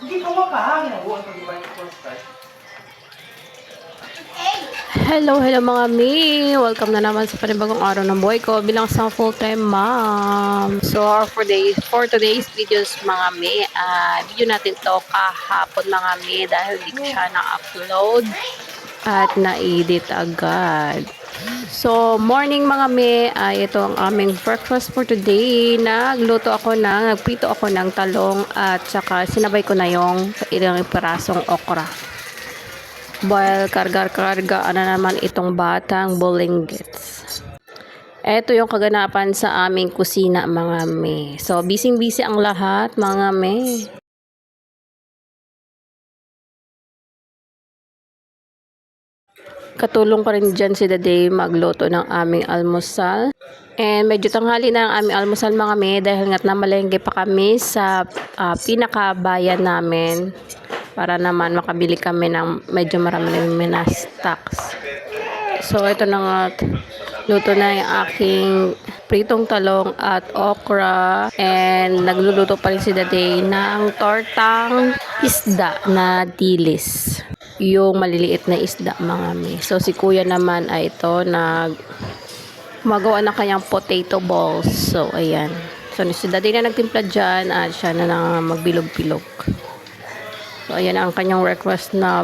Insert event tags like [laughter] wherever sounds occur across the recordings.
Hindi ko makahangin. Huwag start? Hello, hello mga mi! Welcome na naman sa panibagong araw ng buhay ko bilang isang full-time mom. So, for, day, for today's videos mga mi, ah video natin to kahapon mga mi dahil hindi ko siya na-upload at na-edit agad. So, morning mga mi, ay ito ang aming breakfast for today. Nagluto ako ng, nagprito ako ng talong at saka sinabay ko na yung ilang pirasong okra. Well, kargar-karga ano naman itong batang bulinggits. Ito yung kaganapan sa aming kusina mga me. So, busy-busy ang lahat mga me. Katulong pa rin dyan si Daday magluto ng aming almusal. And medyo tanghali na ang aming almusal mga me dahil nga't namalengke pa kami sa ah, pinakabayan namin para naman makabili kami ng medyo marami na stocks. So ito na nga luto na yung aking pritong talong at okra and nagluluto pa rin si Daday ng tortang isda na dilis yung maliliit na isda mga mi. So si kuya naman ay ito nag magawa ng kanyang potato balls. So ayan. So si Daday na nagtimpla dyan at siya na lang magbilog-bilog. So, ayan ang kanyang request na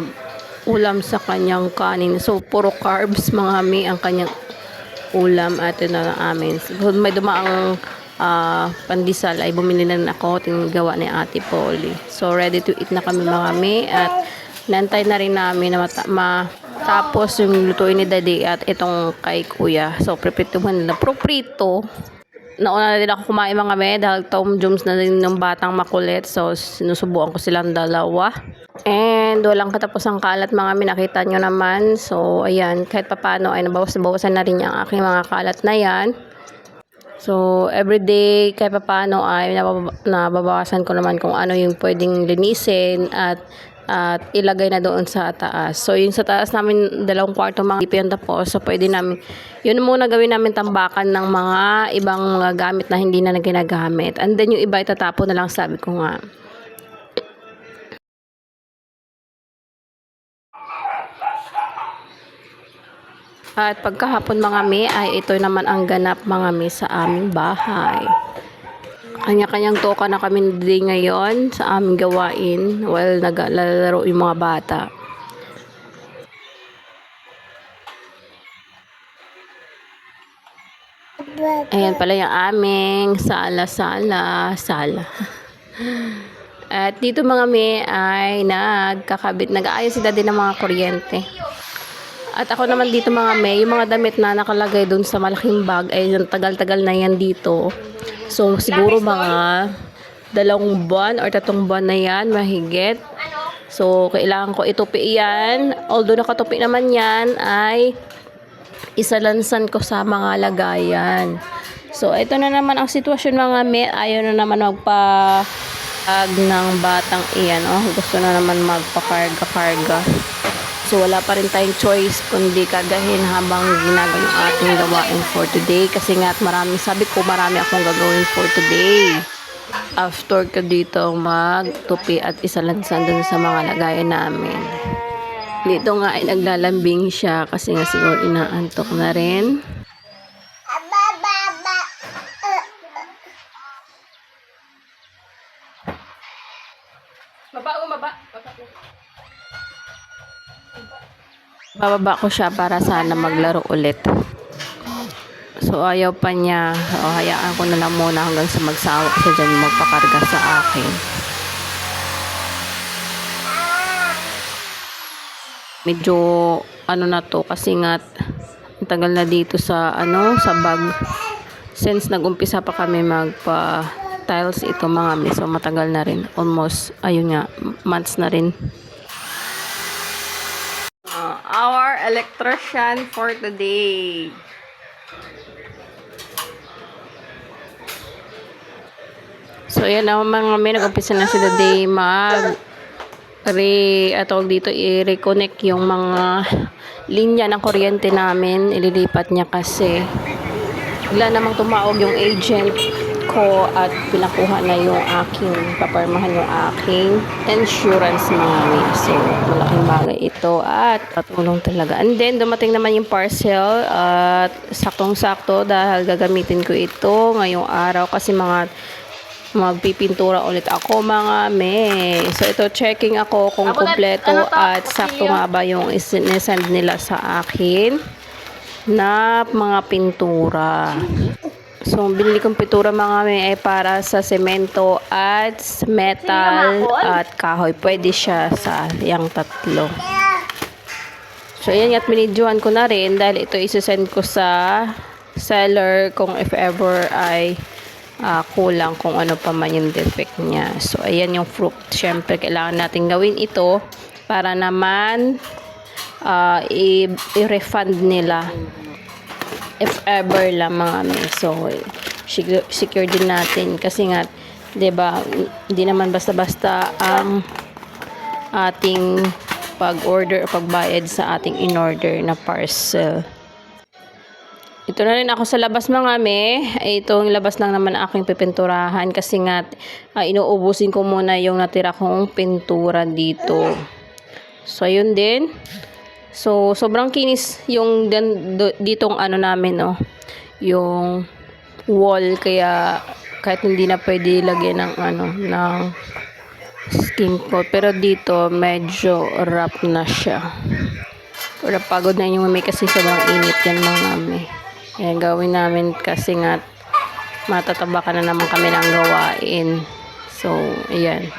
ulam sa kanyang kanin. So, puro carbs, mga mi, ang kanyang ulam at ito na amin. So, may dumaang ah, pandesal ay bumili na ako. Tinagawa ni Ate Polly. So, ready to eat na kami mga mi. At nantay na rin namin na mata- matapos yung lutuin ni Daddy at itong kay Kuya. So, prepituhan nila. Pro prito nauna na din ako kumain mga me dahil Tom Jones na din ng batang makulit. So, sinusubukan ko silang dalawa. And walang katapos ang kalat mga me. Nakita nyo naman. So, ayan. Kahit papano ay nabawas-bawasan na rin yung aking mga kalat na yan. So, everyday, kahit papano ay nabab- nababawasan ko naman kung ano yung pwedeng linisin at at ilagay na doon sa taas. So, yung sa taas namin, dalawang kwarto mga yun tapos. So, pwede namin, yun muna gawin namin tambakan ng mga ibang mga gamit na hindi na na ginagamit. And then, yung iba itatapon na lang, sabi ko nga. At pagkahapon mga mi, ay ito naman ang ganap mga mi sa aming bahay. Kanya-kanyang toka na kami din ngayon sa aming gawain while naglalaro yung mga bata. Ayan pala yung aming sala-sala, sala. [laughs] At dito mga mi ay nagkakabit, nag-aayos si daddy ng mga kuryente. At ako naman dito mga may, yung mga damit na nakalagay doon sa malaking bag ay tagal-tagal na yan dito. So siguro mga dalawang buwan or tatlong buwan na yan, mahigit. So kailangan ko itupi yan. Although nakatupi naman yan ay isalansan ko sa mga lagayan. So ito na naman ang sitwasyon mga may, ayaw na naman magpa ag ng batang iyan. Oh, gusto na naman magpakarga-karga. So, wala pa rin tayong choice kundi kagahin habang ginagawa yung ating gawain for today. Kasi nga at marami, sabi ko marami akong gagawin for today. After ko dito magtupi at isalansan dun sa mga lagayan namin. Dito nga ay naglalambing siya kasi nga siguro inaantok na rin. Baba, baba. Bababa ko siya para sana maglaro ulit. So, ayaw pa niya. O, hayaan ko na lang muna hanggang sa magsawa siya dyan magpakarga sa akin. Medyo, ano na to, kasi nga, tagal na dito sa, ano, sa bag. Since nag-umpisa pa kami magpa tiles ito mga mi. Matagal na rin. Almost, ayun nga, months na rin. Uh, our electrician for today. So, yan na mga may nag-umpisa na sila day mag re, atawag dito, i-reconnect yung mga linya ng kuryente namin. Ililipat niya kasi bigla namang tumawag yung agent ko at pinakuha na yung aking, paparmahan yung aking insurance mi. So, malaking bagay ito at patulong talaga. And then, dumating naman yung parcel at saktong-sakto dahil gagamitin ko ito ngayong araw kasi mga magpipintura ulit ako mga me. So ito checking ako kung kumpleto ano at sakto nga ba yung isinesend nila sa akin na mga pintura. So binili kong pintura mga me ay para sa semento at metal at kahoy. Pwede siya sa yang tatlo. So, ayan at minidyohan ko na rin dahil ito isasend ko sa seller kung if ever ay ah, kulang kung ano pa man yung defect niya. So, ayan yung fruit. Siyempre, kailangan natin gawin ito para naman i- i-refund nila if ever lang mga may. So, sig- secure din natin kasi nga, 'di ba, hindi naman basta-basta ang ating pag-order o pagbayad sa ating in-order na parcel. Ito na rin ako sa labas mga me. Eh, Itong labas lang naman aking pipinturahan kasi nga ah, inuubusin ko muna yung natira kong pintura dito. So, ayun din. So, sobrang kinis yung ditong ano namin, no. Yung wall. Kaya, kahit hindi na pwede lagyan ng ano, ng skin coat. Pero dito, medyo rough na siya. Pero pagod na yung may kasi sobrang init yan mga may. Ayan, gawin namin kasi nga matataba ka na naman kami ng gawain. So, ayan.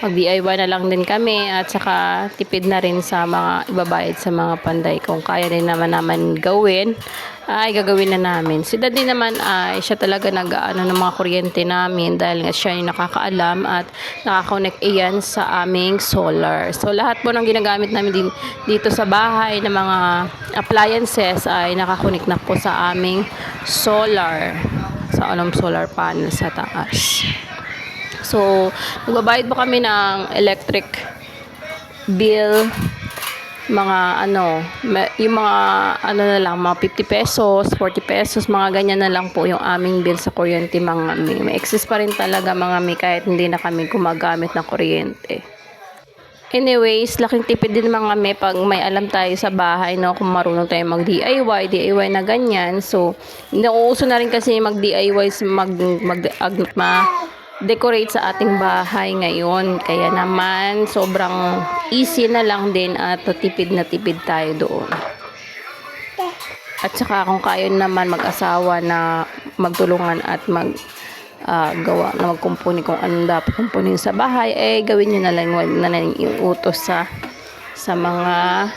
Mag-DIY na lang din kami at saka tipid na rin sa mga ibabayad sa mga panday. Kung kaya din naman naman gawin, ay gagawin na namin. Si Daddy naman ay siya talaga nag-ano ng mga kuryente namin dahil nga siya yung nakakaalam at nakakonect iyan sa aming solar. So lahat po ng ginagamit namin din, dito sa bahay ng mga appliances ay nakakonect na po sa aming solar sa anong solar panel sa taas. So, nagbabayad po kami ng electric bill, mga ano, yung mga ano na lang, mga 50 pesos, 40 pesos, mga ganyan na lang po yung aming bill sa kuryente mga may. May excess pa rin talaga mga may kahit hindi na kami gumagamit ng kuryente. Anyways, laking tipid din mga may pag may alam tayo sa bahay, no, kung marunong tayo mag-DIY, DIY na ganyan. So, nauuso na rin kasi mag-DIY, mag, mag, mag, ma, decorate sa ating bahay ngayon. Kaya naman, sobrang easy na lang din at tipid na tipid tayo doon. At saka kung kayo naman mag-asawa na magtulungan at mag ah, gawa na magkumpuni kung anong dapat kumpunin sa bahay, eh gawin nyo na lang, na lang iutos sa sa mga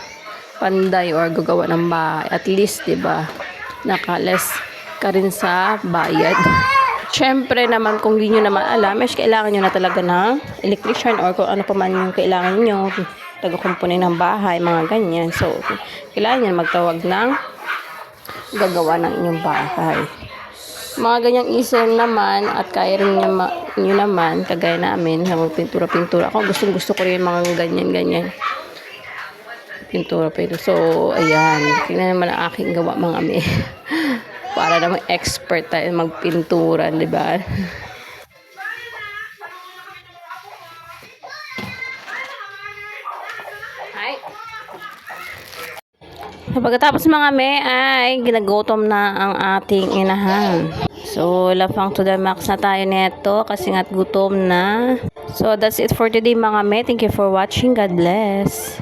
panday or gagawa ng bahay. At least, di ba, nakalas ka rin sa bayad. Siyempre naman, kung di nyo naman alam, eh, kailangan nyo na talaga ng electrician or kung ano pa man yung kailangan nyo, taga-kumpuni ng bahay, mga ganyan. So, kailangan nyo magtawag ng gagawa ng inyong bahay. Mga ganyang isa naman at kaya rin nyo, ma- nyo naman, kagaya namin, sa magpintura-pintura. Ako gustong gusto ko rin mga ganyan-ganyan. Pintura pero So, ayan. Tingnan naman ang aking gawa mga ame. [laughs] Para naman expert tayo magpintura, di ba? So, pagkatapos mga me ay ginagutom na ang ating inahan. So, lapang to the max na tayo neto kasi nga't gutom na. So, that's it for today mga me. Thank you for watching. God bless.